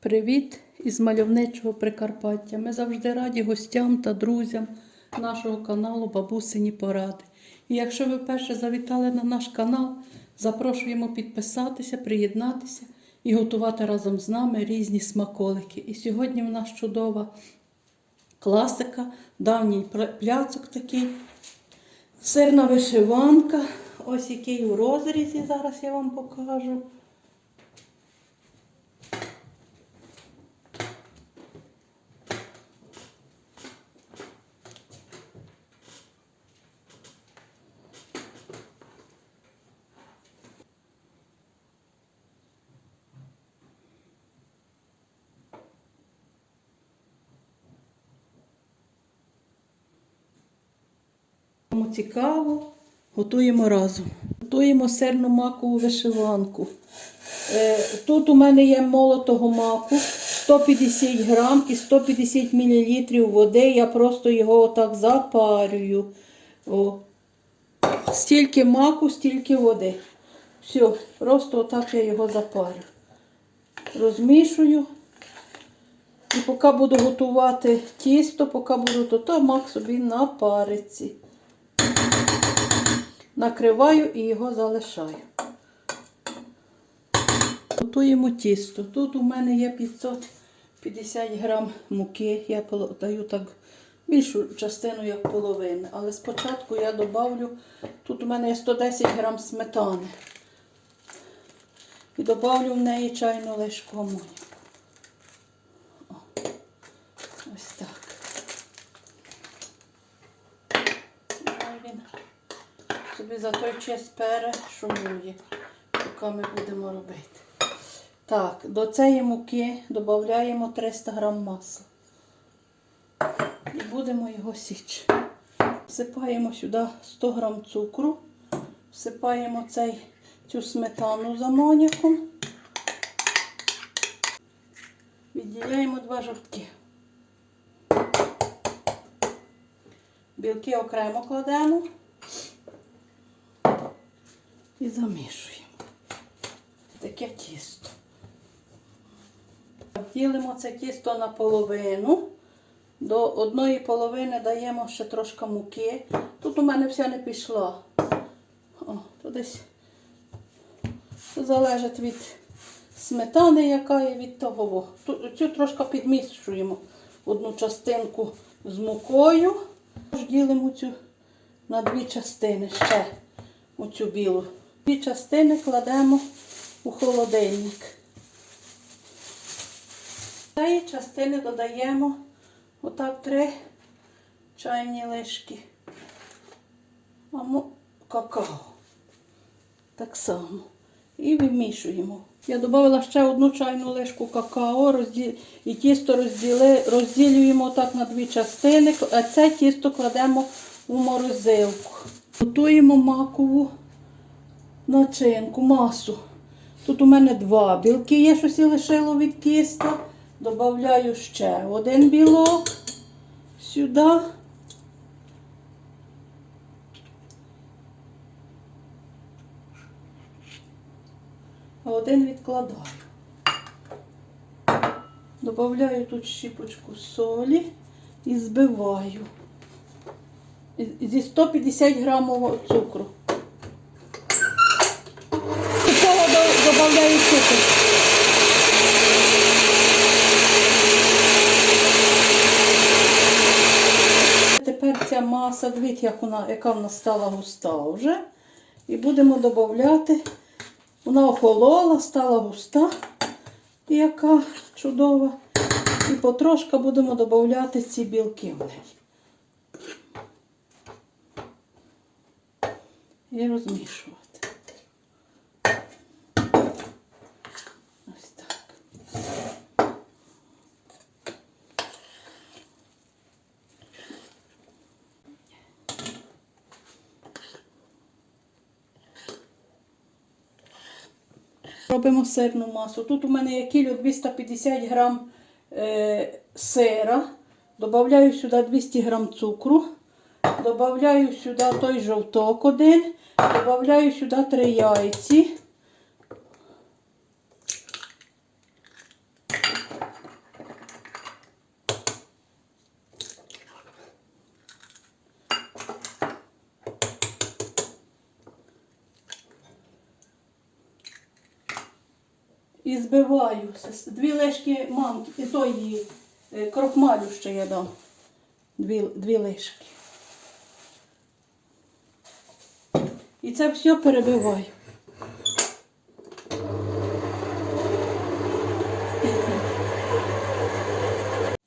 Привіт із мальовничого Прикарпаття. Ми завжди раді гостям та друзям нашого каналу Бабусині Поради. І якщо ви вперше завітали на наш канал, запрошуємо підписатися, приєднатися і готувати разом з нами різні смаколики. І сьогодні в нас чудова класика, давній пля- пляцок такий, сирна вишиванка. Ось який у розрізі, зараз я вам покажу. Кому цікаво, готуємо разом. Готуємо сирну макову вишиванку. Е, Тут у мене є молотого маку 150 грам і 150 мл води. Я просто його отак запарюю. О. Стільки маку, стільки води. Все, просто отак я його запарю. Розмішую. І поки буду готувати тісто, поки буду, то, то мак собі на париці. Накриваю і його залишаю. Готуємо тісто. Тут у мене є 550 грам муки. Я даю так більшу частину, як половину. Але спочатку я добавлю, тут у мене є 110 грам сметани. І добавлю в неї чайну ложку амонію. О, Ось так. Нехай він за той перешумує, поки ми будемо робити. Так, до цієї муки додаємо 300 грам масла. І будемо його січь. Всипаємо сюди 100 грам цукру, всипаємо цей, цю сметану з амоняком. Відділяємо два жовтки. Білки окремо кладемо і замішуємо. Таке тісто. Ділимо це тісто на половину. До одної половини даємо ще трошки муки. Тут у мене вся не пішла. О, то десь залежить від сметани, яка є від того. Цю трошки підмішуємо одну частинку з мукою. Ділимо цю на дві частини ще оцю білу. Дві частини кладемо у холодильник. З цієї частини додаємо отак три чайні лишки какао. Так само. І вимішуємо. Я додала ще одну чайну лишку какао і тісто розділюємо так на дві частини, а це тісто кладемо у морозилку. Готуємо макову начинку, масу. Тут у мене два білки є, щось я лишило від тіста. Добавляю ще один білок сюди. А один відкладаю. Добавляю тут щіпочку солі і збиваю. Зі 150 грамового цукру. До цього до- додаю цукор. Тепер ця маса, дивіться, як вона, яка вона стала густа вже. І будемо додати. Вона охолола, стала густа, яка чудова. І потрошка будемо додати ці білки в неї. І розмішувати. Робимо сирну масу. Тут у мене є кілю 250 грам е, сира. Добавляю сюди 200 грам цукру. Добавляю сюди той жовток один. Добавляю сюди три яйці. І збиваю. Дві лишки манки, і тої е, крохмалю ще я дам. Дві, дві лишки. І це все перебиваю.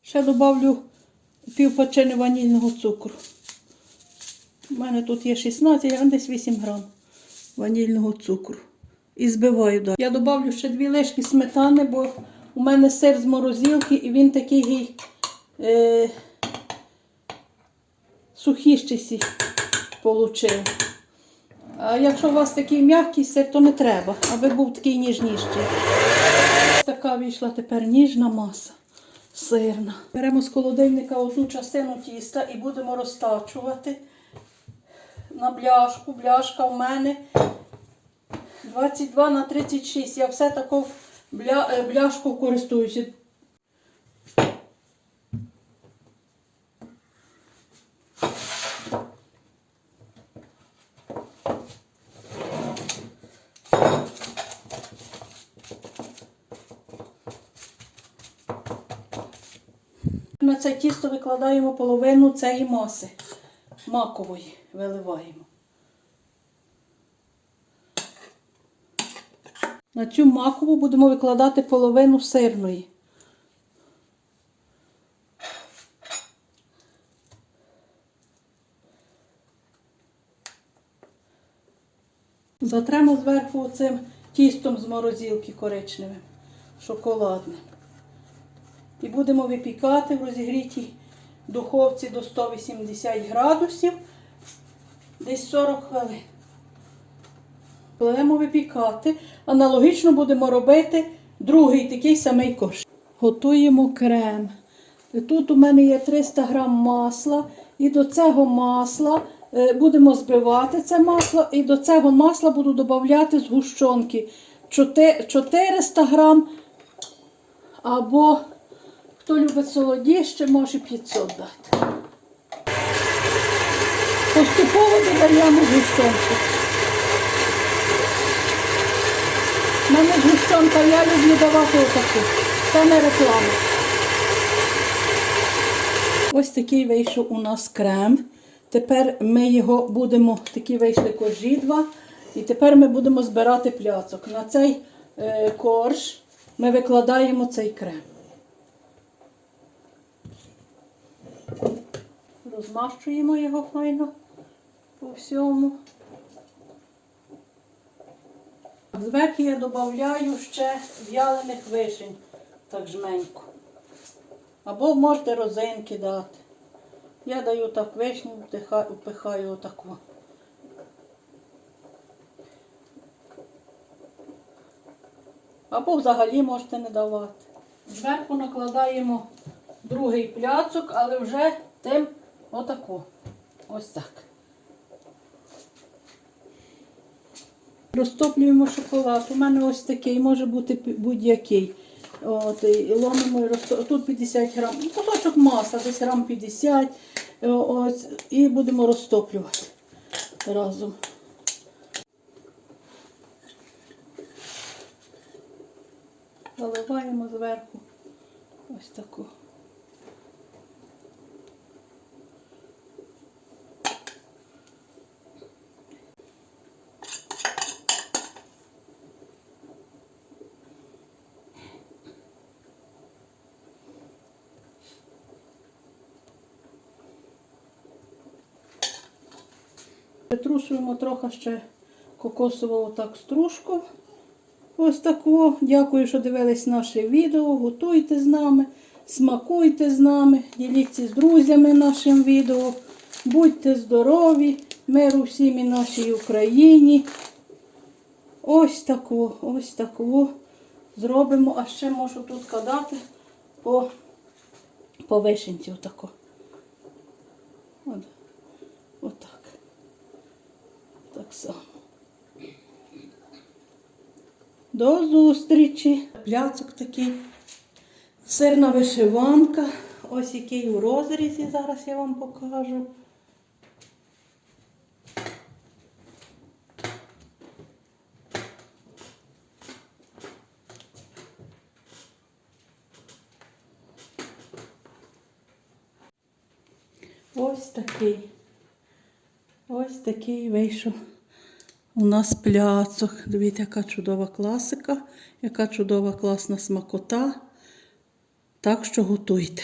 Ще додавлю пів пачини ванільного цукру. У мене тут є 16, а десь 8 грам ванільного цукру. І збиваю. далі. Я додавлю ще дві лишки сметани, бо у мене сир з морозилки і він такий е, сухіщий получив. А якщо у вас такий м'який сир, то не треба, аби був такий ніжніший. Така вийшла тепер ніжна маса сирна. Беремо з холодильника одну частину тіста і будемо розтачувати на бляшку. Бляшка в мене 22 на 36. Я все таку бля, е, бляшку користуюся. На це тісто викладаємо половину цієї маси макової виливаємо. На цю макову будемо викладати половину сирної. Затремо зверху цим тістом з морозилки коричневим, шоколадним. І будемо випікати в розігрітій духовці до 180 градусів десь 40 хвилин. Будемо випікати. Аналогічно будемо робити другий такий самий кош. Готуємо крем. Тут у мене є 300 грам масла, і до цього масла е, будемо збивати це масло, і до цього масла буду додати згущенки 400 грам або Хто любить солодіще, може 500 дати. Поступово додаємо згущенку. Мене згущенка, я люблю давати отаку. Це не реклама. Ось такий вийшов у нас крем. Тепер ми його будемо, такі вийшли коржі два. І тепер ми будемо збирати пляцок. На цей е, корж ми викладаємо цей крем. Розмащуємо його файно по всьому. Зверху я додаю ще в'ялених вишень, так жменько. Або можете розинки дати. Я даю так вишню, впихаю отаку. Або взагалі можете не давати. Зверху накладаємо другий пляцок, але вже тим отаку. Ось так. Розтоплюємо шоколад. У мене ось такий, може бути будь-який. От, і ломимо. Тут 50 грам, ну, кусочок маса, десь грам 50. Е, Ось, і будемо розтоплювати разом. Заливаємо зверху ось таку. Притрушуємо трохи ще кокосового так стружку. Ось таку. Дякую, що дивились наше відео. Готуйте з нами, смакуйте з нами, діліться з друзями нашим відео. Будьте здорові, миру всім і нашій Україні. Ось таку, ось таку зробимо. А ще можу тут кадати по, по вишенці. Отако. От, отак так само. До зустрічі. Пляцок такий. Сирна вишиванка. Ось який у розрізі, зараз я вам покажу. Ось такий. Ось такий вийшов у нас пляцок. Дивіться, яка чудова класика, яка чудова класна смакота. Так що готуйте.